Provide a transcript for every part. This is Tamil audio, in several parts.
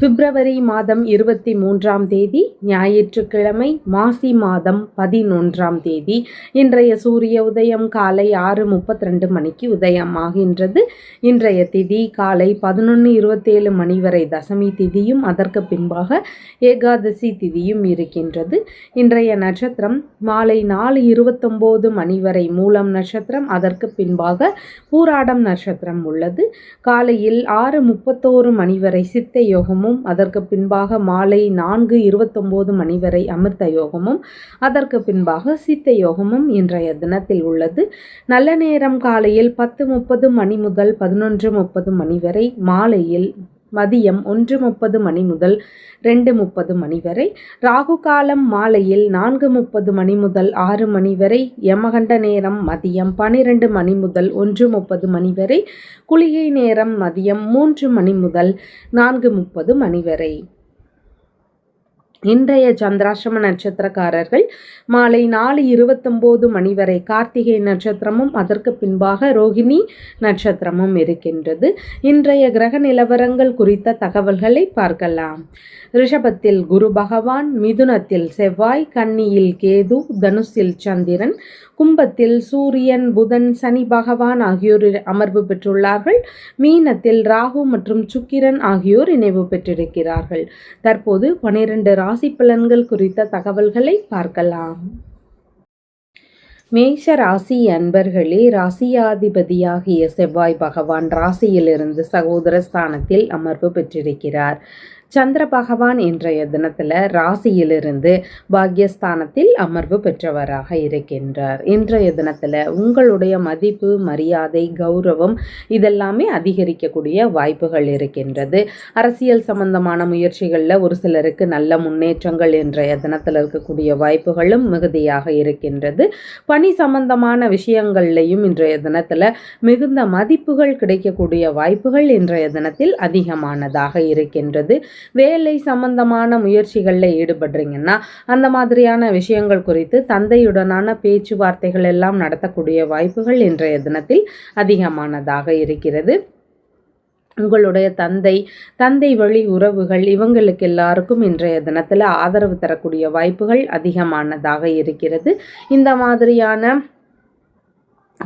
பிப்ரவரி மாதம் இருபத்தி மூன்றாம் தேதி ஞாயிற்றுக்கிழமை மாசி மாதம் பதினொன்றாம் தேதி இன்றைய சூரிய உதயம் காலை ஆறு முப்பத்தி ரெண்டு மணிக்கு உதயமாகின்றது. இன்றைய திதி காலை பதினொன்று இருபத்தேழு மணி வரை தசமி திதியும் அதற்கு பின்பாக ஏகாதசி திதியும் இருக்கின்றது. இன்றைய நட்சத்திரம் மாலை நாலு இருபத்தொம்போது மணி வரை மூலம் நட்சத்திரம் அதற்கு பின்பாக பூராடம் நட்சத்திரம் உள்ளது. காலையில் ஆறு முப்பத்தோரு மணி வரை சித்த யோகமும் யோகமும் அதற்கு பின்பாக மாலை நான்கு இருபத்தொம்போது மணி வரை அமிர்த யோகமும் அதற்கு பின்பாக சீத்த யோகமும் இன்றைய தினத்தில் உள்ளது. நல்ல நேரம் காலையில் பத்து முப்பது மணி முதல் பதினொன்று முப்பது மணி வரை மாலையில் மதியம் ஒன்று முப்பது மணி முதல் ரெண்டு முப்பது மணி வரை ராகு காலம் மாலையில் நான்கு முப்பது மணி முதல் ஆறு மணி வரை யமகண்ட நேரம் மதியம் பனிரெண்டு மணி முதல் ஒன்று முப்பது மணி வரை குளிகை நேரம் மதியம் மூன்று மணி முதல் நான்கு முப்பது மணி வரை. இன்றைய சந்திராசிரம நட்சத்திரக்காரர்கள் மாலை நாலு இருபத்தொம்போது மணி வரை கார்த்திகை நட்சத்திரமும் அதற்கு பின்பாக ரோகிணி நட்சத்திரமும் இருக்கின்றது. இன்றைய கிரக நிலவரங்கள் குறித்த தகவல்களை பார்க்கலாம். ரிஷபத்தில் குரு பகவான் மிதுனத்தில் செவ்வாய் கன்னியில் கேது தனுஷில் சந்திரன் கும்பத்தில் சூரியன் புதன் சனி பகவான் ஆகியோர் அமர்வு பெற்றுள்ளார்கள். மீனத்தில் ராகு மற்றும் சுக்கிரன் ஆகியோர் இணைவு பெற்றிருக்கிறார்கள். தற்போது பனிரெண்டு ராசி பலன்கள் குறித்த தகவல்களை பார்க்கலாம். மேஷ ராசி அன்பர்களே ராசியாதிபதியாகிய செவ்வாய் பகவான் ராசியிலிருந்து சகோதர ஸ்தானத்தில் அமர்வு பெற்றிருக்கிறார். சந்திர பகவான் இன்றைய தினத்தில் ராசியிலிருந்து பாக்யஸ்தானத்தில் அமர்வு பெற்றவராக இருக்கின்றார். இன்றைய தினத்தில் உங்களுடைய மதிப்பு மரியாதை கௌரவம் இதெல்லாமே அதிகரிக்கக்கூடிய வாய்ப்புகள் இருக்கின்றது. அரசியல் சம்பந்தமான முயற்சிகளில் ஒரு சிலருக்கு நல்ல முன்னேற்றங்கள் இன்றைய தினத்தில் இருக்கக்கூடிய வாய்ப்புகளும் மிகுதியாக இருக்கின்றது. பணி சம்பந்தமான விஷயங்கள்லையும் இன்றைய தினத்தில் மிகுந்த மதிப்புகள் கிடைக்கக்கூடிய வாய்ப்புகள் இன்றைய தினத்தில் அதிகமானதாக இருக்கின்றது. வேலை சம்பந்தமான முயற்சிகளில் ஈடுபடுறீங்கன்னா அந்த மாதிரியான விஷயங்கள் குறித்து தந்தையுடனான பேச்சுவார்த்தைகள் எல்லாம் நடத்தக்கூடிய வாய்ப்புகள் இன்றைய தினத்தில் அதிகமானதாக இருக்கிறது. உங்களுடைய தந்தை தந்தை வழி உறவுகள் இவங்களுக்கு எல்லாருக்கும் இன்றைய தினத்தில் ஆதரவு தரக்கூடிய வாய்ப்புகள் அதிகமானதாக இருக்கிறது. இந்த மாதிரியான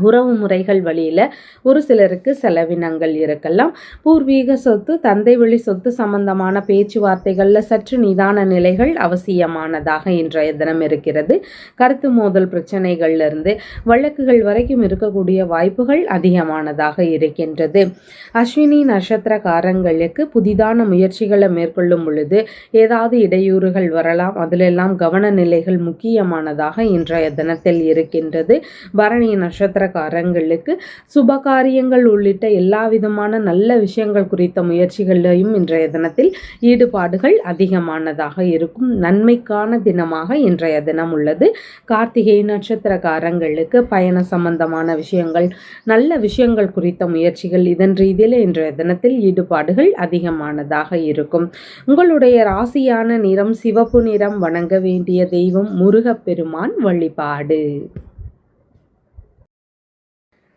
உறவு முறைகள் வழியில் ஒரு சிலருக்கு செலவினங்கள் இருக்கலாம். பூர்வீக சொத்து தந்தை வழி சொத்து சம்பந்தமான பேச்சுவார்த்தைகளில் சற்று நிதான நிலைகள் அவசியமானதாக இன்றைய தினம் இருக்கிறது. கருத்து மோதல் பிரச்சனைகள்லேருந்து வழக்குகள் வரைக்கும் இருக்கக்கூடிய வாய்ப்புகள் அதிகமானதாக இருக்கின்றது. அஸ்வினி நட்சத்திரக்காரங்களுக்கு புதிதான முயற்சிகளை மேற்கொள்ளும் பொழுது ஏதாவது இடையூறுகள் வரலாம். அதிலெல்லாம் கவன நிலைகள் முக்கியமானதாக இன்றைய தினத்தில் இருக்கின்றது. பரணி நட்சத்திர நட்சத்திரக்காரங்களுக்கு சுபகாரியங்கள் உள்ளிட்ட எல்லா விதமான நல்ல விஷயங்கள் குறித்த முயற்சிகளையும் இன்றைய தினத்தில் ஈடுபாடுகள் அதிகமானதாக இருக்கும் நன்மைக்கான தினமாக இன்றைய தினம் உள்ளது. கார்த்திகை நட்சத்திரக்காரங்களுக்கு பயண சம்பந்தமான விஷயங்கள் நல்ல விஷயங்கள் குறித்த முயற்சிகள் இதன் ரீதியில் இன்றைய தினத்தில் ஈடுபாடுகள் அதிகமானதாக இருக்கும். உங்களுடைய ராசியான நிறம் சிவப்பு நிறம் வணங்க வேண்டிய தெய்வம் முருகப்பெருமான் வழிபாடு.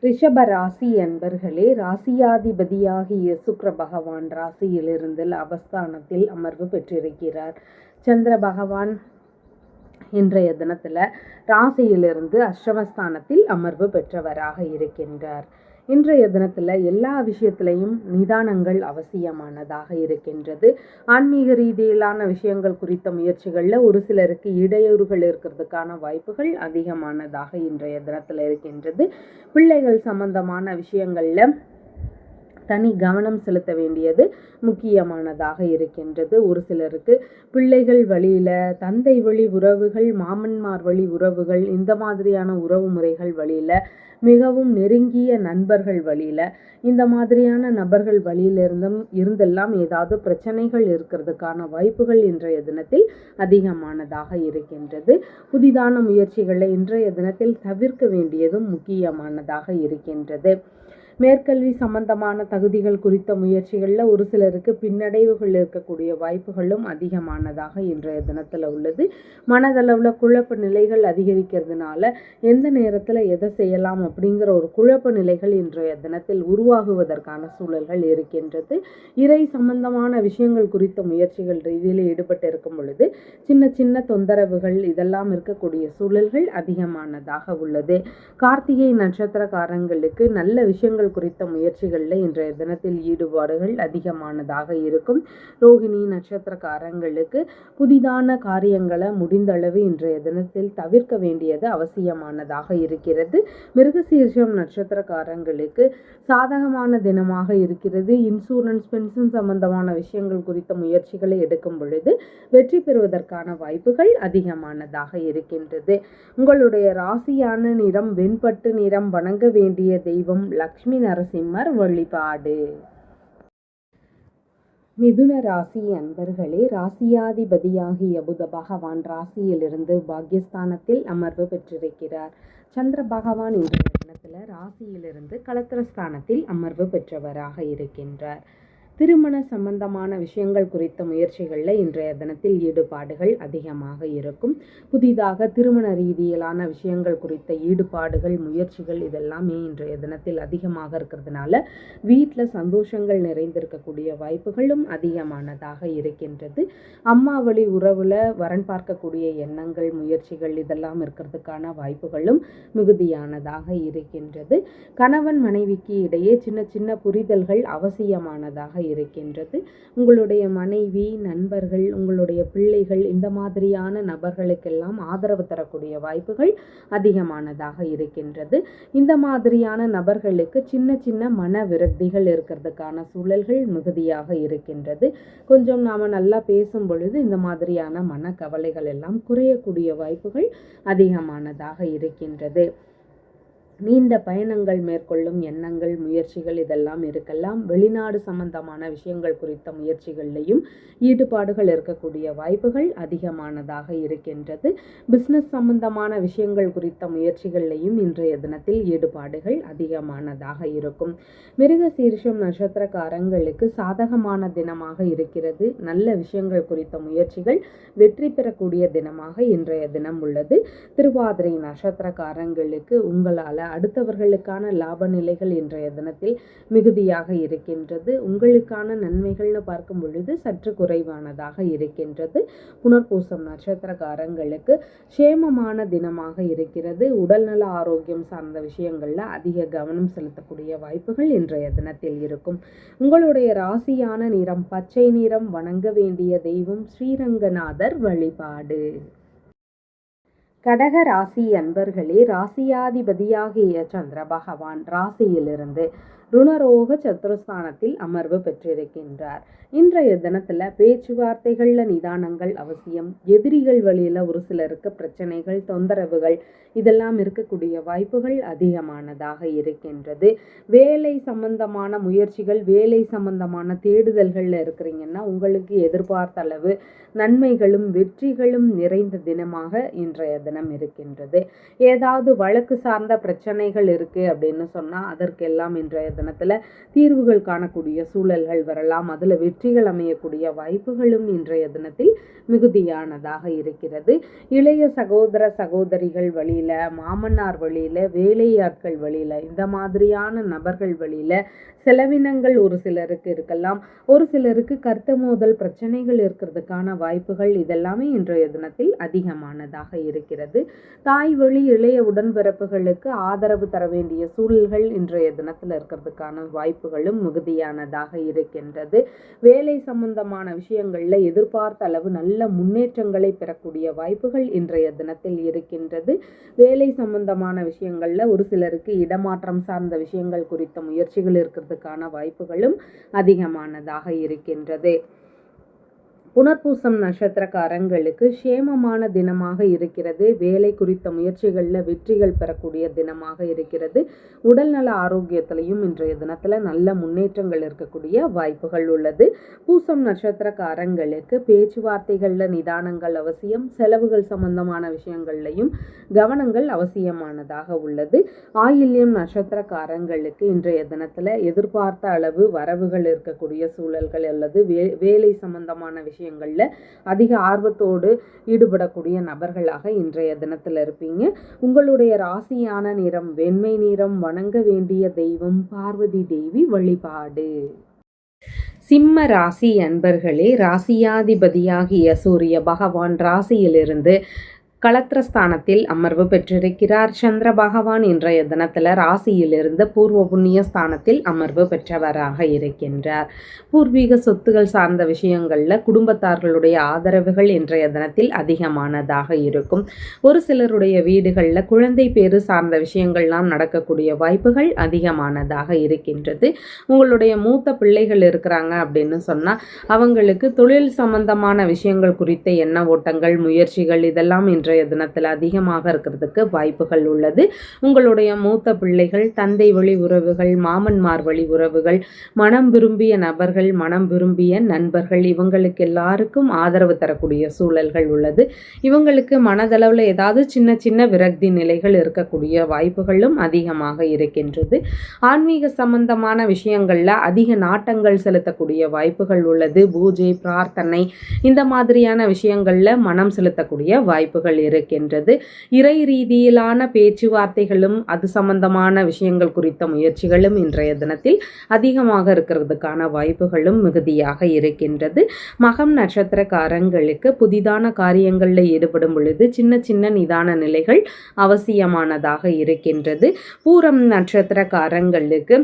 ரிஷப ராசி அன்பர்களே ராசியாதிபதியாகிய சுக்ர பகவான் ராசியிலிருந்து அவஸ்தானத்தில் அமர்வு பெற்றிருக்கிறார். சந்திர பகவான் இன்றைய தினத்தில் ராசியிலிருந்து அஷ்டமஸ்தானத்தில் அமர்வு பெற்றவராக இருக்கின்றார். இன்றைய தினத்தில் எல்லா விஷயத்திலையும் நிதானங்கள் அவசியமானதாக இருக்கின்றது. ஆன்மீக ரீதியிலான விஷயங்கள் குறித்த முயற்சிகளில் ஒரு சிலருக்கு இடையூறுகள் இருக்கிறதுக்கான வாய்ப்புகள் அதிகமானதாக இன்றைய தினத்தில் இருக்கின்றது. பிள்ளைகள் சம்பந்தமான விஷயங்களில் தனி கவனம் செலுத்த வேண்டியது முக்கியமானதாக இருக்கின்றது. ஒரு சிலருக்கு பிள்ளைகள் வழியில் தந்தை வழி உறவுகள் மாமன்மார் வழி உறவுகள் இந்த மாதிரியான உறவு முறைகள் வழியில் மிகவும் நெருங்கிய நண்பர்கள் வழியில் இந்த மாதிரியான நபர்கள் வழியிலிருந்தும் இருந்தெல்லாம் ஏதாவது பிரச்சனைகள் இருக்கிறதுக்கான வாய்ப்புகள் இன்றைய தினத்தில் அதிகமானதாக இருக்கின்றது. புதிதான முயற்சிகளை இன்றைய தினத்தில் தவிர்க்க வேண்டியதும் முக்கியமானதாக இருக்கின்றது. மேற்கல்வி சம்பந்தமான தகுதிகள் குறித்த முயற்சிகளில் ஒரு சிலருக்கு பின்னடைவுகள் இருக்கக்கூடிய வாய்ப்புகளும் அதிகமானதாக இன்றைய தினத்தில் உள்ளது. மனதளவில் குழப்ப நிலைகள் அதிகரிக்கிறதுனால எந்த நேரத்தில் எதை செய்யலாம் அப்படிங்கிற ஒரு குழப்ப நிலைகள் இன்றைய தினத்தில் உருவாகுவதற்கான சூழல்கள் இருக்கின்றது. இறை சம்பந்தமான விஷயங்கள் குறித்த முயற்சிகள் ரீதியில் ஈடுபட்டு இருக்கும் பொழுது சின்ன சின்ன தொந்தரவுகள் இதெல்லாம் இருக்கக்கூடிய சூழல்கள் அதிகமானதாக உள்ளது. கார்த்திகை நட்சத்திரக்காரங்களுக்கு நல்ல விஷயங்கள் பொருட்கள் குறித்த முயற்சிகளில் இன்றைய தினத்தில் ஈடுபாடுகள் அதிகமானதாக இருக்கும். ரோஹிணி நட்சத்திரக்காரங்களுக்கு புதிதான காரியங்களை முடிந்தளவு இன்றைய தினத்தில் தவிர்க்க வேண்டியது அவசியமானதாக இருக்கிறது. மிருகசீர்ஷம் நட்சத்திரக்காரங்களுக்கு சாதகமான தினமாக இருக்கிறது. இன்சூரன்ஸ் பென்ஷன் சம்பந்தமான விஷயங்கள் குறித்த முயற்சிகளை எடுக்கும் பொழுது வெற்றி பெறுவதற்கான வாய்ப்புகள் அதிகமானதாக இருக்கின்றது. உங்களுடைய ராசியான நிறம் வெண்பட்டு நிறம் வணங்க வேண்டிய தெய்வம் லக்ஷ்மி லட்சுமி நரசிம்மர் வழிபாடு. மிதுன ராசி அன்பர்களே ராசியாதிபதியாகிய புத பகவான் ராசியிலிருந்து பாக்யஸ்தானத்தில் அமர்வு பெற்றிருக்கிறார். சந்திர பகவான் இன்றைய தினத்தில் ராசியிலிருந்து கலத்திரஸ்தானத்தில் அமர்வு பெற்றவராக இருக்கின்றார். திருமண சம்பந்தமான விஷயங்கள் குறித்த முயற்சிகளில் இன்றைய தினத்தில் ஈடுபாடுகள் அதிகமாக இருக்கும். புதிதாக திருமண ரீதியிலான விஷயங்கள் குறித்த ஈடுபாடுகள் முயற்சிகள் இதெல்லாமே இன்றைய தினத்தில் அதிகமாக இருக்கிறதுனால வீட்டில் சந்தோஷங்கள் நிறைந்திருக்கக்கூடிய வாய்ப்புகளும் அதிகமானதாக இருக்கின்றது. அம்மா வழி உறவில் வரன் பார்க்கக்கூடிய எண்ணங்கள் முயற்சிகள் இதெல்லாம் இருக்கிறதுக்கான வாய்ப்புகளும் மிகுதியானதாக இருக்கின்றது. கணவன் மனைவிக்கு இடையே சின்ன சின்ன புரிதல்கள் அவசியமானதாக இருக்கின்றது. உங்களுடைய மனைவி நண்பர்கள் உங்களுடைய பிள்ளைகள் இந்த மாதிரியான நபர்களுக்கெல்லாம் ஆதரவு தரக்கூடிய வாய்ப்புகள் அதிகமானதாக இருக்கின்றது. இந்த மாதிரியான நபர்களுக்கு சின்ன சின்ன மன விரக்திகள் இருக்கிறதுக்கான சூழல்கள் மிகுதியாக இருக்கின்றது. கொஞ்சம் நாம் நல்லா பேசும் பொழுது இந்த மாதிரியான மன கவலைகள் எல்லாம் குறையக்கூடிய வாய்ப்புகள் அதிகமானதாக இருக்கின்றது. நீண்ட பயணங்கள் மேற்கொள்ளும் எண்ணங்கள் முயற்சிகள் இதெல்லாம் இருக்கலாம். வெளிநாடு சம்பந்தமான விஷயங்கள் குறித்த முயற்சிகள்லையும் ஈடுபாடுகள் இருக்கக்கூடிய வாய்ப்புகள் அதிகமானதாக இருக்கின்றது. பிஸ்னஸ் சம்பந்தமான விஷயங்கள் குறித்த முயற்சிகள்லையும் இன்றைய தினத்தில் ஈடுபாடுகள் அதிகமானதாக இருக்கும். மிருக சீர்ஷம் நட்சத்திரக்காரங்களுக்கு சாதகமான தினமாக இருக்கிறது. நல்ல விஷயங்கள் குறித்த முயற்சிகள் வெற்றி பெறக்கூடிய தினமாக இன்றைய தினம் உள்ளது. திருவாதிரை நட்சத்திரக்காரங்களுக்கு உங்களால் அடுத்தவர்களுக்கான லாப நிலைகள் இன்றைய தினத்தில் மிகுதியாக இருக்கின்றது. உங்களுக்கான நன்மைகள்னு பார்க்கும் பொழுது சற்று குறைவானதாக இருக்கின்றது. புனர்பூசம் நட்சத்திரக்காரங்களுக்கு சேமமான தினமாக இருக்கிறது. உடல்நல ஆரோக்கியம் சார்ந்த விஷயங்களில் அதிக கவனம் செலுத்தக்கூடிய வாய்ப்புகள் இன்றைய தினத்தில் இருக்கும். உங்களுடைய ராசியான நிறம் பச்சை நிறம் வணங்க வேண்டிய தெய்வம் ஸ்ரீரங்கநாதர் வழிபாடு. கடக ராசி அன்பர்களே ராசியாதிபதியாகிய சந்திர பகவான் ராசியிலிருந்து ருணரோக சத்துருஸ்தானத்தில் அமர்வு பெற்றிருக்கின்றார். இன்றைய தினத்தில் பேச்சுவார்த்தைகளில் நிதானங்கள் அவசியம். எதிரிகள் வழியில் ஒரு சிலருக்கு பிரச்சனைகள் தொந்தரவுகள் இதெல்லாம் இருக்கக்கூடிய வாய்ப்புகள் அதிகமானதாக இருக்கின்றது. வேலை சம்பந்தமான முயற்சிகள் வேலை சம்பந்தமான தேடுதல்களில் இருக்கிறீங்கன்னா உங்களுக்கு எதிர்பார்த்த அளவு நன்மைகளும் வெற்றிகளும் நிறைந்த தினமாக இன்றைய தினம் இருக்கின்றது. ஏதாவது வழக்கு சார்ந்த பிரச்சனைகள் இருக்குது அப்படின்னு சொன்னால் அதற்கெல்லாம் இன்றைய தினத்தில் தீர்வுகள் காணக்கூடிய சூழல்கள் வரலாம். அதில் வெற்றிகள் அமையக்கூடிய வாய்ப்புகளும் இன்றைய தினத்தில் மிகுதியானதாக இருக்கிறது. இளைய சகோதர சகோதரிகள் வழியில் மாமன்னார் வழியில் வேலையாட்கள் வழியில் இந்த மாதிரியான நபர்கள் வழியில் செலவினங்கள் ஒரு சிலருக்கு இருக்கலாம். ஒரு சிலருக்கு கருத்த மோதல் பிரச்சனைகள் இருக்கிறதுக்கான வாய்ப்புகள் இதெல்லாமே இன்றைய தினத்தில் அதிகமானதாக இருக்கிறது. தாய் வழி இளைய உடன்பிறப்புகளுக்கு ஆதரவு தர வேண்டிய சூழல்கள் இன்றைய தினத்தில் இருக்கிறதுக்கான வாய்ப்புகளும் மிகுதியானதாக இருக்கின்றது. வேலை சம்பந்தமான விஷயங்களில் எதிர்பார்த்த அளவு நல்ல முன்னேற்றங்களை பெறக்கூடிய வாய்ப்புகள் இன்றைய தினத்தில் இருக்கின்றது. வேலை சம்பந்தமான விஷயங்களில் ஒரு சிலருக்கு இடமாற்றம் சார்ந்த விஷயங்கள் குறித்த முயற்சிகள் இருக்கிறது. இருக்கிறதுக்கான வாய்ப்புகளும் அதிகமானதாக இருக்கின்றது. புனர்பூசம் நட்சத்திரக்காரங்களுக்கு சேமமான தினமாக இருக்கிறது. வேலை குறித்த முயற்சிகளில் வெற்றிகள் பெறக்கூடிய தினமாக இருக்கிறது. உடல்நல ஆரோக்கியத்திலையும் இன்றைய தினத்தில் நல்ல முன்னேற்றங்கள் இருக்கக்கூடிய வாய்ப்புகள் உள்ளது. பூசம் நட்சத்திரக்காரங்களுக்கு பேச்சுவார்த்தைகளில் நிதானங்கள் அவசியம். செலவுகள் சம்பந்தமான விஷயங்கள்லையும் கவனங்கள் அவசியமானதாக உள்ளது. ஆயில்யம் நட்சத்திரக்காரங்களுக்கு இன்றைய தினத்தில் எதிர்பார்த்த அளவு வரவுகள் இருக்கக்கூடிய சூழல்கள் அல்லது வே வேலை சம்பந்தமான விஷயம் விஷயங்களில் அதிக ஆர்வத்தோடு ஈடுபடக்கூடிய நபர்களாக இன்றைய தினத்தில் இருப்பீங்க. உங்களுடைய ராசியான நிறம் வெண்மை நிறம் வணங்க வேண்டிய தெய்வம் பார்வதி தேவி வழிபாடு. சிம்ம ராசி அன்பர்களே ராசியாதிபதியாகிய சூரிய பகவான் ராசியிலிருந்து களத்திரஸ்தானத்தில் அமர்வு பெற்றிருக்கிறார் சந்திர பகவான். இன்றைய தினத்தில் ராசியிலிருந்து பூர்வ புண்ணிய ஸ்தானத்தில் அமர்வு பெற்றவராக இருக்கின்றார். பூர்வீக சொத்துகள் சார்ந்த விஷயங்களில் குடும்பத்தார்களுடைய ஆதரவுகள் இன்றைய தினத்தில் அதிகமானதாக இருக்கும். ஒரு சிலருடைய வீடுகளில் குழந்தை பேரு சார்ந்த விஷயங்கள்லாம் நடக்கக்கூடிய வாய்ப்புகள் அதிகமானதாக இருக்கின்றது. உங்களுடைய மூத்த பிள்ளைகள் இருக்கிறாங்க அப்படின்னு சொன்னால் அவங்களுக்கு தொழில் சம்பந்தமான விஷயங்கள் குறித்த எண்ண ஓட்டங்கள் முயற்சிகள் இதெல்லாம் இன்றைய இன்றைய தினத்தில் அதிகமாக இருக்கிறதுக்கு வாய்ப்புகள் உள்ளது. உங்களுடைய மூத்த பிள்ளைகள் தந்தை வழி உறவுகள் மாமன்மார் வழி உறவுகள் மனம் விரும்பிய நபர்கள் மனம் விரும்பிய நண்பர்கள் இவங்களுக்கு எல்லாருக்கும் ஆதரவு தரக்கூடிய சூழல்கள் உள்ளது. இவங்களுக்கு மனதளவில் ஏதாவது சின்ன சின்ன விரக்தி நிலைகள் இருக்கக்கூடிய வாய்ப்புகளும் அதிகமாக இருக்கின்றது. ஆன்மீக சம்பந்தமான விஷயங்களில் அதிக நாட்டங்கள் செலுத்தக்கூடிய வாய்ப்புகள் உள்ளது. பூஜை பிரார்த்தனை இந்த மாதிரியான விஷயங்களில் மனம் செலுத்தக்கூடிய வாய்ப்புகள் இருக்கின்றது. இறை ரீதியிலான பேச்சுவார்த்தைகளும் அது சம்பந்தமான விஷயங்கள் குறித்த முயற்சிகளும் இன்றைய தினத்தில் அதிகமாக இருக்கிறதுக்கான வாய்ப்புகளும் மிகுதியாக இருக்கின்றது. மகம் நட்சத்திரக்காரங்களுக்கு புதிதான காரியங்களில் ஈடுபடும் பொழுது சின்ன சின்ன நிதான நிலைகள் அவசியமானதாக இருக்கின்றது. பூரம் நட்சத்திரக்காரங்களுக்கு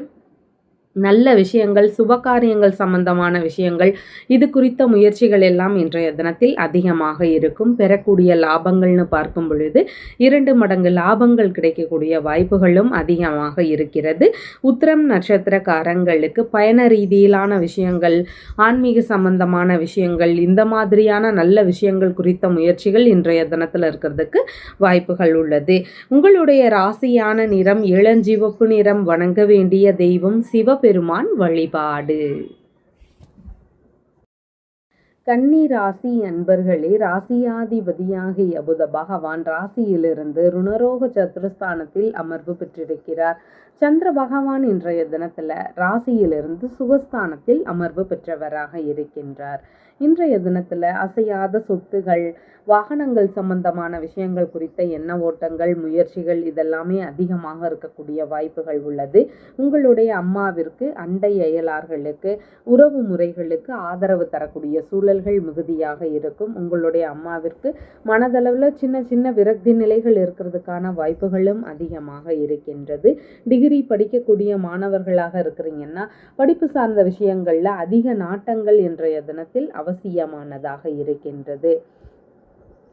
நல்ல விஷயங்கள் சுபகாரியங்கள் சம்பந்தமான விஷயங்கள் இது குறித்த முயற்சிகள் எல்லாம் இன்றைய தினத்தில் அதிகமாக இருக்கும். பெறக்கூடிய லாபங்கள்னு பார்க்கும் பொழுது இரண்டு மடங்கு லாபங்கள் கிடைக்கக்கூடிய வாய்ப்புகளும் அதிகமாக இருக்கிறது. உத்திரம் நட்சத்திரக்காரங்களுக்கு பயண ரீதியிலான விஷயங்கள் ஆன்மீக சம்பந்தமான விஷயங்கள் இந்த மாதிரியான நல்ல விஷயங்கள் குறித்த முயற்சிகள் இன்றைய தினத்தில் இருக்கிறதுக்கு வாய்ப்புகள் உள்ளது. உங்களுடைய ராசியான நிறம் இளஞ்சிவப்பு நிறம் வணங்க வேண்டிய தெய்வம் சிவ சிவபெருமான் வழிபாடு. கன்னி ராசி அன்பர்களே ராசியாதிபதியாகிய புத பகவான் ராசியிலிருந்து ருணரோக சத்ருஸ்தானத்தில் அமர்வு பெற்றிருக்கிறார். சந்திர பகவான் இன்றைய தினத்தில் ராசியிலிருந்து சுகஸ்தானத்தில் அமர்வு பெற்றவராக இருக்கின்றார். இன்றைய தினத்தில் அசையாத சொத்துகள் வாகனங்கள் சம்பந்தமான விஷயங்கள் குறித்த எண்ண ஓட்டங்கள் முயற்சிகள் இதெல்லாமே அதிகமாக இருக்கக்கூடிய வாய்ப்புகள் உள்ளது. உங்களுடைய அம்மாவிற்கு அண்டை அயலார்களுக்கு உறவு முறைகளுக்கு ஆதரவு தரக்கூடிய சூழல்கள் மிகுதியாக இருக்கும். உங்களுடைய அம்மாவிற்கு மனதளவில் சின்ன சின்ன விரக்தி நிலைகள் இருக்கிறதுக்கான வாய்ப்புகளும் அதிகமாக இருக்கின்றது. டிகிரி படிக்கக்கூடிய மாணவர்களாக இருக்கிறீங்கன்னா படிப்பு சார்ந்த விஷயங்களில் அதிக நாட்டங்கள் இன்றைய தினத்தில் அவசியமானதாக இருக்கின்றது.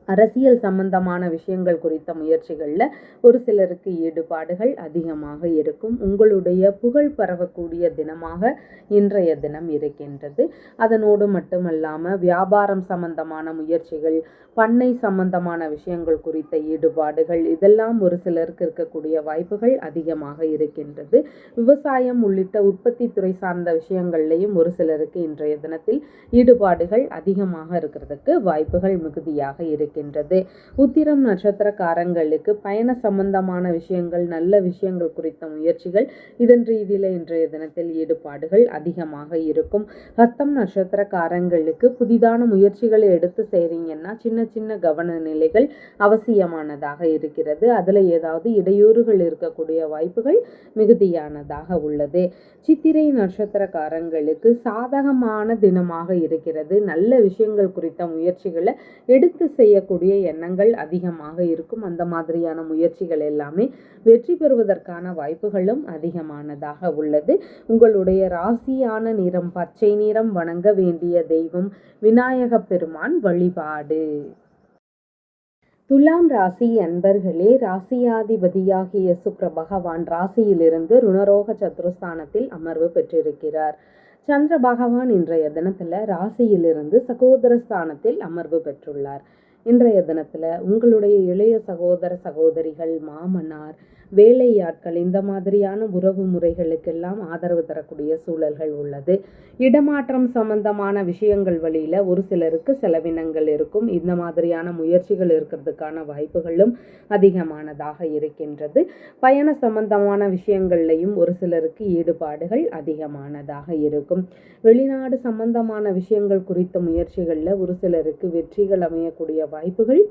அரசியல் சம்பந்தமான விஷயங்கள் குறித்த முயற்சிகளில் ஒரு சிலருக்கு ஈடுபாடுகள் அதிகமாக இருக்கும். உங்களுடைய புகழ் பரவக்கூடிய தினமாக இன்றைய தினம் இருக்கின்றது. அதனோடு மட்டுமல்லாமல் வியாபாரம் சம்பந்தமான முயற்சிகள் பண்ணை சம்பந்தமான விஷயங்கள் குறித்த ஈடுபாடுகள் இதெல்லாம் ஒரு சிலருக்கு இருக்கக்கூடிய வாய்ப்புகள் அதிகமாக இருக்கின்றது. விவசாயம் உள்ளிட்ட உற்பத்தி துறை சார்ந்த விஷயங்கள்லையும் ஒரு சிலருக்கு இன்றைய தினத்தில் ஈடுபாடுகள் அதிகமாக இருக்கிறதுக்கு வாய்ப்புகள் மிகுதியாக இருக்கின்றன இருக்கின்றது. உத்திரம் நட்சத்திரக்காரங்களுக்கு பயண சம்பந்தமான விஷயங்கள் நல்ல விஷயங்கள் குறித்த முயற்சிகள் இதன் ரீதியில் இன்றைய தினத்தில் ஈடுபாடுகள் அதிகமாக இருக்கும். ஹஸ்தம் நட்சத்திரக்காரங்களுக்கு புதிதான முயற்சிகளை எடுத்து செய்கிறீங்கன்னா சின்ன சின்ன கவன நிலைகள் அவசியமானதாக இருக்கிறது. அதில் ஏதாவது இடையூறுகள் இருக்கக்கூடிய வாய்ப்புகள் மிகுதியானதாக உள்ளது. சித்திரை நட்சத்திரக்காரங்களுக்கு சாதகமான தினமாக இருக்கிறது. நல்ல விஷயங்கள் குறித்த முயற்சிகளை எடுத்து செய்ய செய்யக்கூடிய எண்ணங்கள் அதிகமாக இருக்கும். அந்த மாதிரியான முயற்சிகள் எல்லாமே வெற்றி பெறுவதற்கான வாய்ப்புகளும் அதிகமானதாக உள்ளது. உங்களுடைய ராசியான நிறம் பச்சை நிறம் வணங்க வேண்டிய தெய்வம் விநாயக பெருமான் வழிபாடு. துலாம் ராசி அன்பர்களே ராசியாதிபதியாகிய சுக்ர பகவான் ராசியிலிருந்து ருணரோக சத்ருஸ்தானத்தில் அமர்வு பெற்றிருக்கிறார். சந்திர பகவான் இன்றைய தினத்தில் ராசியிலிருந்து சகோதர ஸ்தானத்தில் அமர்வு பெற்றுள்ளார். இன்றைய தினத்தில் உங்களுடைய இளைய சகோதர சகோதரிகள் மாமனார் வேலையாட்கள் இந்த மாதிரியான உறவு முறைகளுக்கெல்லாம் ஆதரவு தரக்கூடிய சூழல்கள் உள்ளது. இடமாற்றம் சம்பந்தமான விஷயங்கள் வழியில் ஒரு சிலருக்கு செலவினங்கள் இருக்கும். இந்த மாதிரியான முயற்சிகள் இருக்கிறதுக்கான வாய்ப்புகளும் அதிகமானதாக இருக்கின்றது. பயண சம்பந்தமான விஷயங்கள்லையும் ஒரு சிலருக்கு ஈடுபாடுகள் அதிகமானதாக இருக்கும். வெளிநாடு சம்பந்தமான விஷயங்கள் குறித்த முயற்சிகளில் ஒரு சிலருக்கு வெற்றிகள் அமையக்கூடிய வாய்ப்புகள்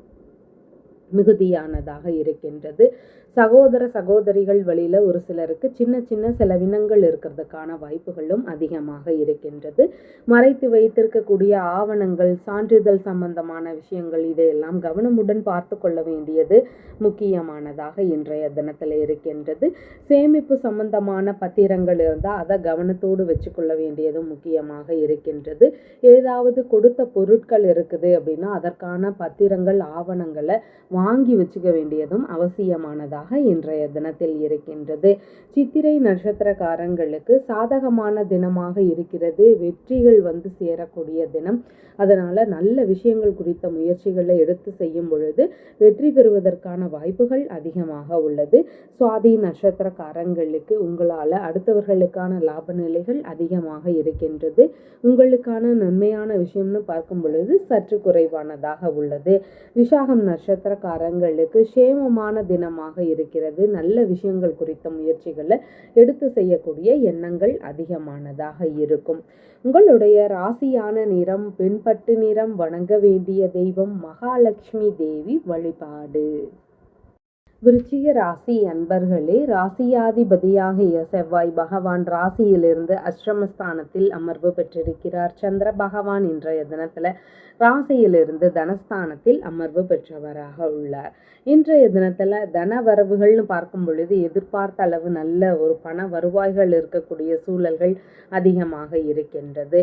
மிகுதியானதாக இருக்கின்றது. சகோதர சகோதரிகள் வழியில் ஒரு சிலருக்கு சின்ன சின்ன செலவினங்கள் இருக்கிறதுக்கான வாய்ப்புகளும் அதிகமாக இருக்கின்றது. மறைத்து வைத்திருக்கக்கூடிய ஆவணங்கள் சான்றிதழ் சம்பந்தமான விஷயங்கள் இதையெல்லாம் கவனமுடன் பார்த்து கொள்ள வேண்டியது முக்கியமானதாக இன்றைய தினத்தில் இருக்கின்றது. சேமிப்பு சம்பந்தமான பத்திரங்கள் இருந்தால் அதை கவனத்தோடு வச்சுக்கொள்ள வேண்டியதும் முக்கியமாக இருக்கின்றது. ஏதாவது கொடுத்த பொருட்கள் இருக்குது அப்படின்னா அதற்கான பத்திரங்கள் ஆவணங்களை வாங்கி வச்சுக்க வேண்டியதும் அவசியமானதாக இன்றைய தினத்தில் இருக்கின்றது. சித்திரை நட்சத்திரக்காரங்களுக்கு சாதகமான தினமாக இருக்கிறது. வெற்றிகள் வந்து சேரக்கூடிய தினம். அதனால் நல்ல விஷயங்கள் குறித்த முயற்சிகளை எடுத்து செய்யும் பொழுது வெற்றி பெறுவதற்கான வாய்ப்புகள் அதிகமாக உள்ளது. சுவாதி நட்சத்திரக்காரங்களுக்கு உங்களால் அடுத்தவர்களுக்கான லாப நிலைகள் அதிகமாக இருக்கின்றது. உங்களுக்கான நன்மையான விஷயம்னு பார்க்கும் பொழுது சற்று குறைவானதாக உள்ளது. விசாகம் நட்சத்திரக்காரங்களுக்கு சேமமான தினமாக இருக்கிறது நல்ல விஷயங்கள் குறித்த முயற்சிகளை எடுத்து செய்யக்கூடிய எண்ணங்கள் அதிகமானதாக இருக்கும். உங்களுடைய ராசியான நிறம் பின்பட்டு நிறம் வணங்க வேண்டிய தெய்வம் மகாலட்சுமி தேவி வழிபாடு. விருச்சிக ராசி அன்பர்களே ராசியாதிபதியாகிய செவ்வாய் பகவான் ராசியிலிருந்து அஷ்ரமஸ்தானத்தில் அமர்வு பெற்றிருக்கிறார். சந்திர பகவான் இன்றைய தினத்தில் ராசியிலிருந்து தனஸ்தானத்தில் அமர்வு பெற்றவராக உள்ளார். இன்றைய தினத்தில் தன வரவுகள்னு பார்க்கும் பொழுது எதிர்பார்த்த அளவு நல்ல ஒரு பண வருவாய்கள் இருக்கக்கூடிய சூழல்கள் அதிகமாக இருக்கின்றது.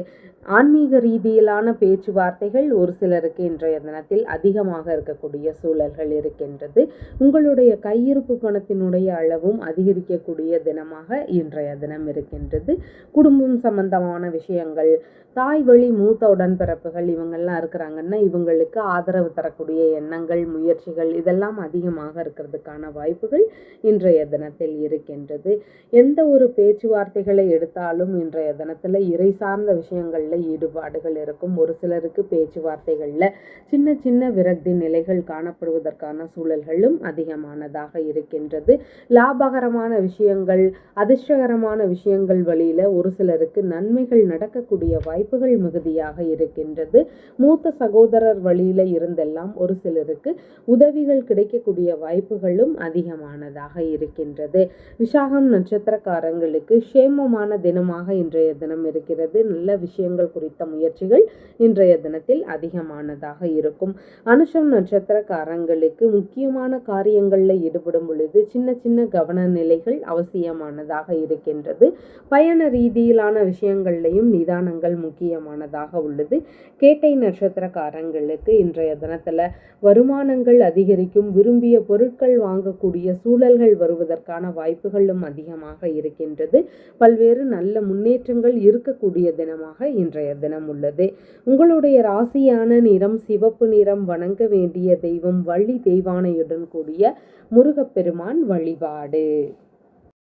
ஆன்மீக ரீதியிலான பேச்சுவார்த்தைகள் ஒரு சிலருக்கு இன்றைய தினத்தில் அதிகமாக இருக்கக்கூடிய சூழல்கள் இருக்கின்றது. உங்களுடைய நம்முடைய கையிருப்பு பணத்தினுடைய அளவும் அதிகரிக்கக்கூடிய தினமாக இன்றைய தினம் இருக்கின்றது. குடும்பம் சம்பந்தமான விஷயங்கள் தாய் வழி மூத்த உடன்பிறப்புகள் இவங்கெல்லாம் இருக்கிறாங்கன்னா இவங்களுக்கு ஆதரவு தரக்கூடிய எண்ணங்கள் முயற்சிகள் இதெல்லாம் அதிகமாக இருக்கிறதுக்கான வாய்ப்புகள் இன்றைய தினத்தில் இருக்கின்றது. எந்த ஒரு பேச்சுவார்த்தைகளை எடுத்தாலும் இன்றைய தினத்தில் இறை சார்ந்த விஷயங்களில் ஈடுபாடுகள் இருக்கும். ஒரு சிலருக்கு பேச்சுவார்த்தைகளில் சின்ன சின்ன விரக்தி நிலைகள் காணப்படுவதற்கான சூழல்களும் அதிகமாக ஆனதாக இருக்கின்றது. லாபகரமான விஷயங்கள் அதிர்ஷ்டகரமான விஷயங்கள் வழியில ஒரு சிலருக்கு நன்மைகள் நடக்கக்கூடிய வாய்ப்புகள் மிகுதியாக இருக்கின்றது. மூத்த சகோதரர் வழியில இருந்தெல்லாம் ஒரு சிலருக்கு உதவிகள் கிடைக்கக்கூடிய வாய்ப்புகளும் அதிகமானதாக இருக்கின்றது. விசாகம் நட்சத்திரக்காரங்களுக்கு சேமமான தினமாக இன்றைய தினம் இருக்கிறது. நல்ல விஷயங்கள் குறித்த முயற்சிகள் இன்றைய தினத்தில் அதிகமானதாக இருக்கும். அனுஷம் நட்சத்திரக்காரங்களுக்கு முக்கியமான காரியங்கள் செயல்களில் ஈடுபடும் பொழுது சின்ன சின்ன கவன நிலைகள் அவசியமானதாக இருக்கின்றது. பயண ரீதியிலான விஷயங்கள்லையும் நிதானங்கள் முக்கியமானதாக உள்ளது. கேட்டை நட்சத்திரக்காரங்களுக்கு இன்றைய தினத்தில் வருமானங்கள் அதிகரிக்கும் விரும்பிய பொருட்கள் வாங்கக்கூடிய சூழல்கள் வருவதற்கான வாய்ப்புகளும் அதிகமாக இருக்கின்றது. பல்வேறு நல்ல முன்னேற்றங்கள் இருக்கக்கூடிய தினமாக இன்றைய தினம் உள்ளது. உங்களுடைய ராசியான நிறம் சிவப்பு நிறம் வணங்க வேண்டிய தெய்வம் வள்ளி தெய்வானையுடன் கூடிய முருகப்பெருமான் வழிபாடு.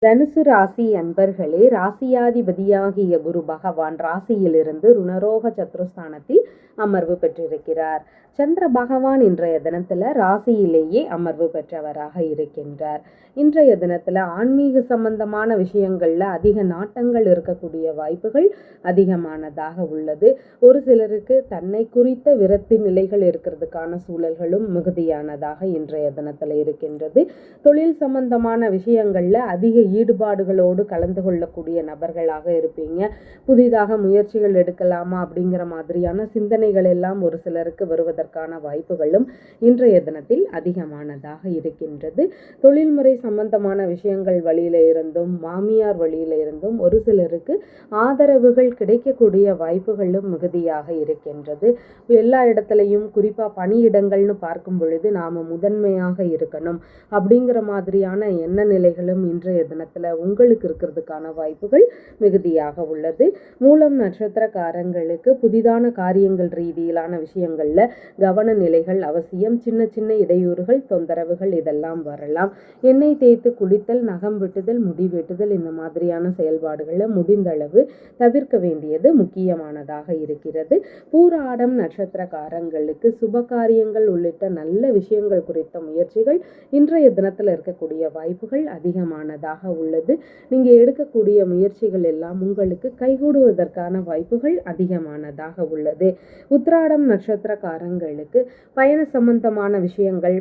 தனுசு ராசி அன்பர்களே ராசியாதிபதியாகிய குரு பகவான் ராசியிலிருந்து ருணரோக சத்ருஸ்தானத்தில் அமர்வு பெற்றிருக்கிறார். சந்திர பகவான் இன்றைய தினத்தில் ராசியிலேயே அமர்வு பெற்றவராக இருக்கின்றார். இன்றைய தினத்தில் ஆன்மீக சம்பந்தமான விஷயங்களில் அதிக நாட்டங்கள் இருக்கக்கூடிய வாய்ப்புகள் அதிகமானதாக உள்ளது. ஒரு சிலருக்கு தன்னை குறித்த விரத்தி நிலைகள் இருக்கிறதுக்கான சூழல்களும் மிகுதியானதாக இன்றைய தினத்தில் இருக்கின்றது. தொழில் சம்பந்தமான விஷயங்களில் அதிக ஈடுபாடுகளோடு கலந்து கொள்ளக்கூடிய நபர்களாக இருப்பீங்க. புதிதாக முயற்சிகள் எடுக்கலாமா அப்படிங்கிற மாதிரியான சிந்தனைகள் எல்லாம் ஒரு சிலருக்கு வருவதற்கான வாய்ப்புகளும் இன்றைய தினத்தில் அதிகமானதாக இருக்கின்றது. தொழில்முறை சம்பந்தமான விஷயங்கள் வழியில இருந்தும் மாமியார் வழியில இருந்தும் ஒரு சிலருக்கு ஆதரவுகள் கிடைக்கக்கூடிய வாய்ப்புகளும் மிகுதியாக இருக்கின்றது. எல்லா இடத்துலையும் குறிப்பாக பணியிடங்கள்னு பார்க்கும் பொழுது நாம் முதன்மையாக இருக்கணும் அப்படிங்கிற மாதிரியான எண்ண நிலைகளும் இன்றைய தினத்தில் உங்களுக்கு இருக்கிறதுக்கான வாய்ப்புகள் மிகுதியாக உள்ளது. மூலம் நட்சத்திரக்காரங்களுக்கு புதிதான காரியங்கள் ரீதியிலான விஷயங்களில் கவன நிலைகள் அவசியம். சின்ன சின்ன இடையூறுகள் தொந்தரவுகள் இதெல்லாம் வரலாம். எண்ணெய் தேய்த்து குளித்தல் நகம் வெட்டுதல் முடி வெட்டுதல் இந்த மாதிரியான செயல்பாடுகளை முடிந்தளவு தவிர்க்க வேண்டியது முக்கியமானதாக இருக்கிறது. பூராடம் நட்சத்திரக்காரங்களுக்கு சுப காரியங்கள் உள்ளிட்ட நல்ல விஷயங்கள் குறித்த முயற்சிகள் இன்றைய தினத்தில் இருக்கக்கூடிய வாய்ப்புகள் அதிகமானதாக உள்ளது. நீங்கள் எடுக்கக்கூடிய முயற்சிகள் எல்லாம் உங்களுக்கு கைகூடுவதற்கான வாய்ப்புகள் அதிகமானதாக உள்ளது. உத்ராடம் நட்சத்திரக்காரங்களுக்கு பயண சம்பந்தமான விஷயங்கள்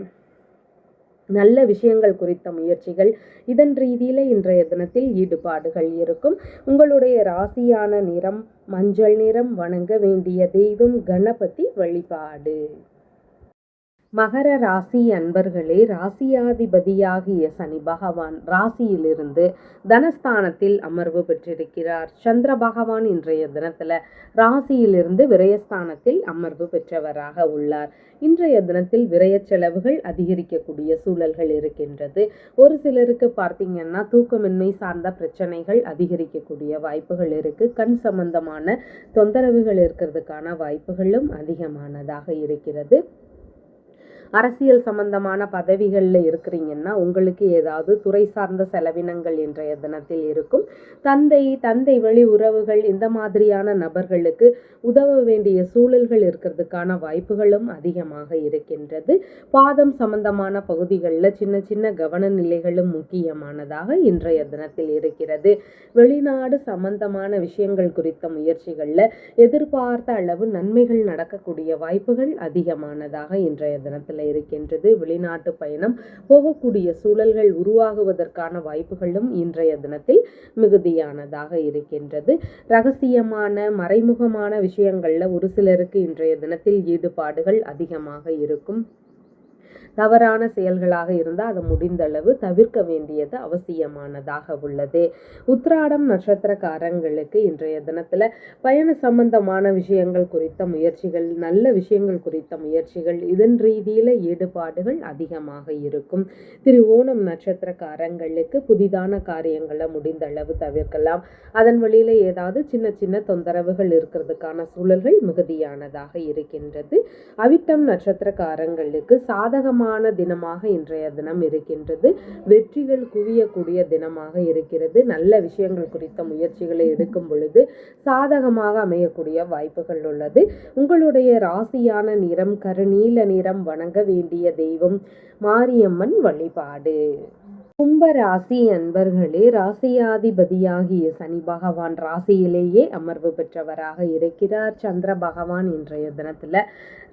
நல்ல விஷயங்கள் குறித்த முயற்சிகள் இதன் ரீதியில் இன்றைய தினத்தில் ஈடுபாடுகள் இருக்கும். உங்களுடைய ராசியான நிறம் மஞ்சள் நிறம் வணங்க வேண்டிய தெய்வம் கணபதி வழிபாடு. மகர ராசி அன்பர்களே ராசியாதிபதியாகிய சனி பகவான் ராசியிலிருந்து தனஸ்தானத்தில் அமர்வு பெற்றிருக்கிறார். சந்திர பகவான் இன்றைய தினத்தில் ராசியிலிருந்து விரயஸ்தானத்தில் அமர்வு பெற்றவராக உள்ளார். இன்றைய தினத்தில் விரய செலவுகள் அதிகரிக்கக்கூடிய சூழல்கள் இருக்கின்றது. ஒரு சிலருக்கு பார்த்தீங்கன்னா தூக்கமின்மை சார்ந்த பிரச்சனைகள் அதிகரிக்கக்கூடிய வாய்ப்புகள் இருக்குது கண் சம்பந்தமான தொந்தரவுகள் இருக்கிறதுக்கான வாய்ப்புகளும் அதிகமானதாக இருக்கிறது. அரசியல் சம்பந்தமான பதவிகளில் இருக்கிறீங்கன்னா உங்களுக்கு ஏதாவது துறை சார்ந்த செலவினங்கள் இன்றைய தினத்தில் இருக்கும். தந்தை தந்தை வழி உறவுகள் இந்த மாதிரியான நபர்களுக்கு உதவ வேண்டிய சூழல்கள் இருக்கிறதுக்கான வாய்ப்புகளும் அதிகமாக இருக்கின்றது. பாதம் சம்பந்தமான பகுதிகளில் சின்ன சின்ன கவன நிலைகளும் முக்கியமானதாக இன்றைய தினத்தில் இருக்கிறது. வெளிநாடு சம்பந்தமான விஷயங்கள் குறித்த முயற்சிகளில் எதிர்பார்த்த அளவு நன்மைகள் நடக்கக்கூடிய வாய்ப்புகள் அதிகமானதாக இன்றைய தினத்தில் இருக்கின்றது. வெளிநாட்டு பயணம் போகக்கூடிய சூழல்கள் உருவாகுவதற்கான வாய்ப்புகளும் இன்றைய தினத்தில் மிகுதியானதாக இருக்கின்றது. ரகசியமான மறைமுகமான விஷயங்களில் ஒரு சிலருக்கு இன்றைய தினத்தில் ஈடுபாடுகள் அதிகமாக இருக்கும். தவறான செயல்களாக இருந்தால் அதை முடிந்தளவு தவிர்க்க வேண்டியது அவசியமானதாக உள்ளது. உத்ராடம் நட்சத்திரக்காரங்களுக்கு இன்றைய தினத்தில் பயண சம்பந்தமான விஷயங்கள் குறித்த முயற்சிகள் நல்ல விஷயங்கள் குறித்த முயற்சிகள் இதன் ரீதியில் ஈடுபாடுகள் அதிகமாக இருக்கும். திரு ஓணம் நட்சத்திரக்காரங்களுக்கு புதிதான காரியங்களை முடிந்தளவு தவிர்க்கலாம். அதன் வழியில் ஏதாவது சின்ன சின்ன தொந்தரவுகள் இருக்கிறதுக்கான சூழல்கள் மிகுதியானதாக இருக்கின்றது. அவிட்டம் நட்சத்திரக்காரங்களுக்கு சாதகமாக சுபமான தினமாக இன்றைய தினம் இருக்கின்றது. வெற்றிகள் குவியக்கூடிய தினமாக இருக்கிறது. நல்ல விஷயங்கள் குறித்த முயற்சிகளை எடுக்கும் பொழுது சாதகமாக அமையக்கூடிய வாய்ப்புகள் உள்ளது. உங்களுடைய ராசியான நிறம் கருநீல நிறம் வணங்க வேண்டிய தெய்வம் மாரியம்மன் வழிபாடு. கும்ப ராசி அன்பர்களே ராசியாதிபதியாகிய சனி பகவான் ராசியிலேயே அமர்வு பெற்றவராக இருக்கிறார். சந்திர பகவான் இன்றைய தினத்தில்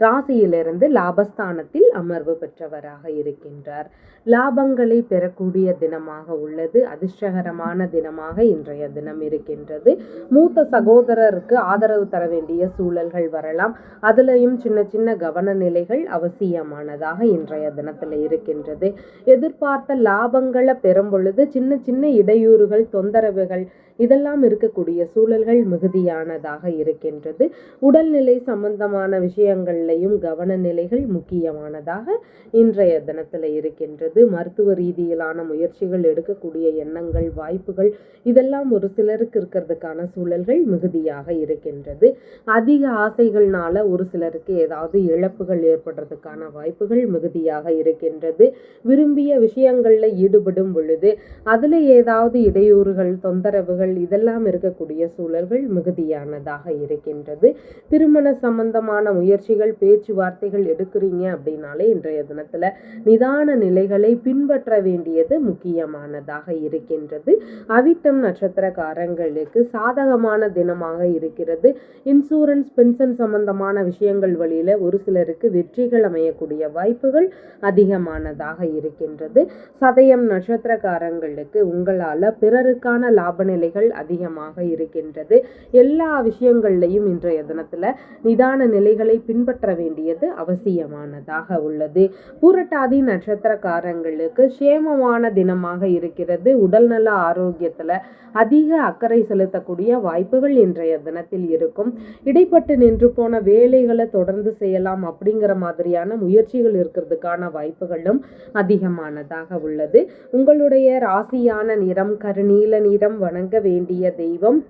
ராசியிலிருந்து லாபஸ்தானத்தில் அமர்வு பெற்றவராக இருக்கின்றார். லாபங்களை பெறக்கூடிய தினமாக உள்ளது. அதிர்ஷ்டகரமான தினமாக இன்றைய தினம் இருக்கின்றது. மூத்த சகோதரருக்கு ஆதரவு தர வேண்டிய சூழல்கள் வரலாம். அதுலேயும் சின்ன சின்ன கவன நிலைகள் அவசியமானதாக இன்றைய தினத்தில் இருக்கின்றது. எதிர்பார்த்த லாபங்கள் பெறும் பொழுது சின்ன சின்ன இடையூறுகள் தொந்தரவுகள் இதெல்லாம் இருக்கக்கூடிய சூழல்கள் மிகுதியானதாக இருக்கின்றது. உடல்நிலை சம்பந்தமான விஷயங்கள்லையும் கவன நிலைகள் முக்கியமானதாக இன்றைய தினத்தில் இருக்கின்றது. மருத்துவ ரீதியிலான முயற்சிகள் எடுக்கக்கூடிய எண்ணங்கள் வாய்ப்புகள் இதெல்லாம் ஒரு சிலருக்கு இருக்கிறதுக்கான சூழல்கள் மிகுதியாக இருக்கின்றது. அதிக ஆசைகள்னால ஒரு சிலருக்கு ஏதாவது இழப்புகள் ஏற்படுறதுக்கான வாய்ப்புகள் மிகுதியாக இருக்கின்றது. விரும்பிய விஷயங்களில் ஈடுபடும் பொழுது அதில் ஏதாவது இடையூறுகள் தொந்தரவுகள் இதெல்லாம் இருக்கக்கூடிய சூழல்கள் மிகுதியானதாக இருக்கின்றது. திருமண சம்பந்தமான முயற்சிகள் பேச்சுவார்த்தைகள் எடுக்கிறீங்க அப்படின்னாலே இன்றைய தினத்தில் நிதான நிலைகளை பின்பற்ற வேண்டியது முக்கியமானதாக இருக்கின்றது. அவிட்டம் நட்சத்திரக்காரங்களுக்கு சாதகமான தினமாக இருக்கிறது. இன்சூரன்ஸ் பென்ஷன் சம்பந்தமான விஷயங்கள் வழியில் ஒரு சிலருக்கு வெற்றிகள் அமையக்கூடிய வாய்ப்புகள் அதிகமானதாக இருக்கின்றது. சதயம் நட்சத்திரக்காரங்களுக்கு உங்களால் பிறருக்கான லாப நிலைகள் அதிகமாக இருக்கின்றது. எல்லா விஷயங்கள்லையும் இன்றைய தினத்தில் நிதான நிலைகளை பின்பற்ற வேண்டியது அவசியமானதாக உள்ளது. பூரட்டாதி நட்சத்திரக்காரங்களுக்கு சேமமான தினமாக இருக்கிறது. உடல்நல ஆரோக்கியத்தில் அதிக அக்கறை செலுத்தக்கூடிய வாய்ப்புகள் இன்றைய தினத்தில் இருக்கும். இடைப்பட்டு நின்று போன வேலைகளை தொடர்ந்து செய்யலாம் அப்படிங்கிற மாதிரியான முயற்சிகள் இருக்கிறதுக்கான வாய்ப்புகளும் அதிகமானதாக உள்ளது. உங்களுடைய ராசியான நிறம் கருநீல நிறம் வணங்க வேண்டிய தெய்வம்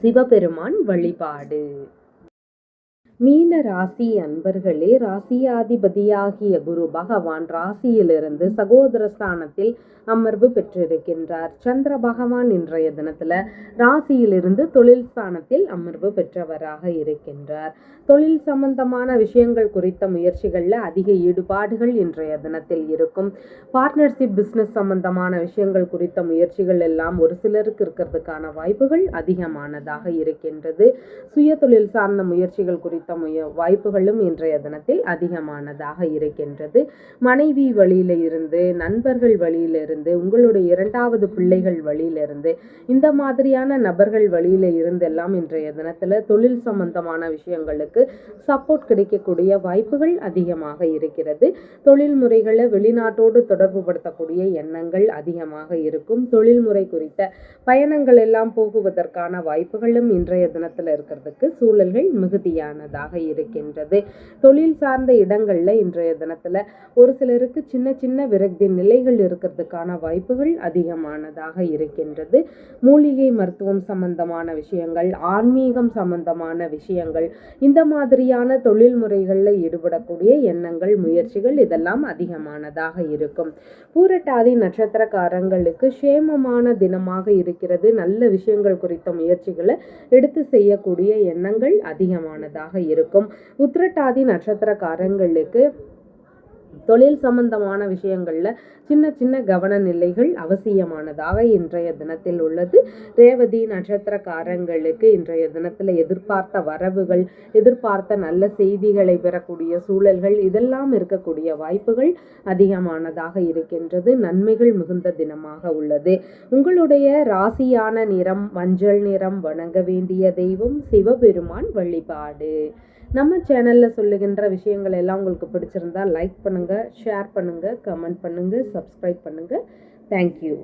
சிவபெருமான் வழிபாடு. மீன ராசி அன்பர்களே ராசியாதிபதியாகிய குரு பகவான் ராசியிலிருந்து சகோதர ஸ்தானத்தில் அமர்வு பெற்றிருக்கின்றார். சந்திர பகவான் இன்றைய தினத்துல ராசியிலிருந்து தொழில் ஸ்தானத்தில் அமர்வு பெற்றவராக இருக்கின்றார். தொழில் சம்பந்தமான விஷயங்கள் குறித்த முயற்சிகளில் அதிக ஈடுபாடுகள் இன்றைய தினத்தில் இருக்கும். பார்ட்னர்ஷிப் பிஸ்னஸ் சம்பந்தமான விஷயங்கள் குறித்த முயற்சிகள் எல்லாம் ஒரு சிலருக்கு இருக்கிறதுக்கான வாய்ப்புகள் அதிகமானதாக இருக்கின்றது. சுய தொழில் சார்ந்த முயற்சிகள் குறித்த முய வாய்ப்புகளும் இன்றைய தினத்தில் அதிகமானதாக இருக்கின்றது. மனைவி வழியில இருந்து நண்பர்கள் வழியிலிருந்து உங்களுடைய இரண்டாவது பிள்ளைகள் வழியிலிருந்து இந்த மாதிரியான நபர்கள் வழியில இருந்தெல்லாம் இன்றைய தினத்தில் தொழில் சம்பந்தமான விஷயங்களுக்கு சப்போர்ட் கிடைக்கக்கூடிய வாய்ப்புகள் அதிகமாக இருக்கிறது. தொழில் முறைகளை வெளிநாட்டோடு தொடர்பு படுத்தக்கூடிய எண்ணங்கள் அதிகமாக இருக்கும். தொழில்முறை குறித்த பயணங்கள் எல்லாம் போகுவதற்கான வாய்ப்புகளும் இன்றைய தினத்தில் இருக்கிறதுக்கு சூழல்கள் மிகுதியானதாக இருக்கின்றது. தொழில் சார்ந்த இடங்கள்ல இன்றைய தினத்துல ஒரு சிலருக்கு சின்ன சின்ன விரக்தி நிலைகள் இருக்கிறதுக்கான வாய்ப்புகள் அதிகமானதாக இருக்கின்றது. மூலிகை மருத்துவம் சம்பந்தமான விஷயங்கள் ஆன்மீகம் சம்பந்தமான விஷயங்கள் இந்த மாதிரியான தொழில் முறைகளில் ஈடுபடக்கூடிய எண்ணங்கள் முயற்சிகள் இதெல்லாம் அதிகமானதாக இருக்கும். பூரட்டாதி நட்சத்திரக்காரங்களுக்கு சேமமான தினமாக இருக்கிறது. நல்ல விஷயங்கள் குறித்த முயற்சிகளை எடுத்து செய்யக்கூடிய எண்ணங்கள் அதிகமானதாக இருக்கும். உத்திரட்டாதி நட்சத்திரக்காரங்களுக்கு தொழில் சம்பந்தமான விஷயங்களில் சின்ன சின்ன கவன நிலைகள் அவசியமானதாக இன்றைய தினத்தில் உள்ளது. ரேவதி நட்சத்திரக்காரங்களுக்கு இன்றைய தினத்தில் எதிர்பார்த்த வரவுகள் எதிர்பார்த்த நல்ல செய்திகளை பெறக்கூடிய சூழல்கள் இதெல்லாம் இருக்கக்கூடிய வாய்ப்புகள் அதிகமானதாக இருக்கின்றது. நன்மைகள் மிகுந்த தினமாக உள்ளது. உங்களுடைய ராசியான நிறம் மஞ்சள் நிறம் வணங்க வேண்டிய தெய்வம் சிவபெருமான் வழிபாடு. நம்ம சேனலில் சொல்லுகின்ற விஷயங்கள் எல்லாம் உங்களுக்கு பிடிச்சிருந்தா லைக் பண்ணுங்கள் ஷேர் பண்ணுங்கள் கமெண்ட் பண்ணுங்கள் சப்ஸ்கிரைப் பண்ணுங்கள் தேங்க்யூ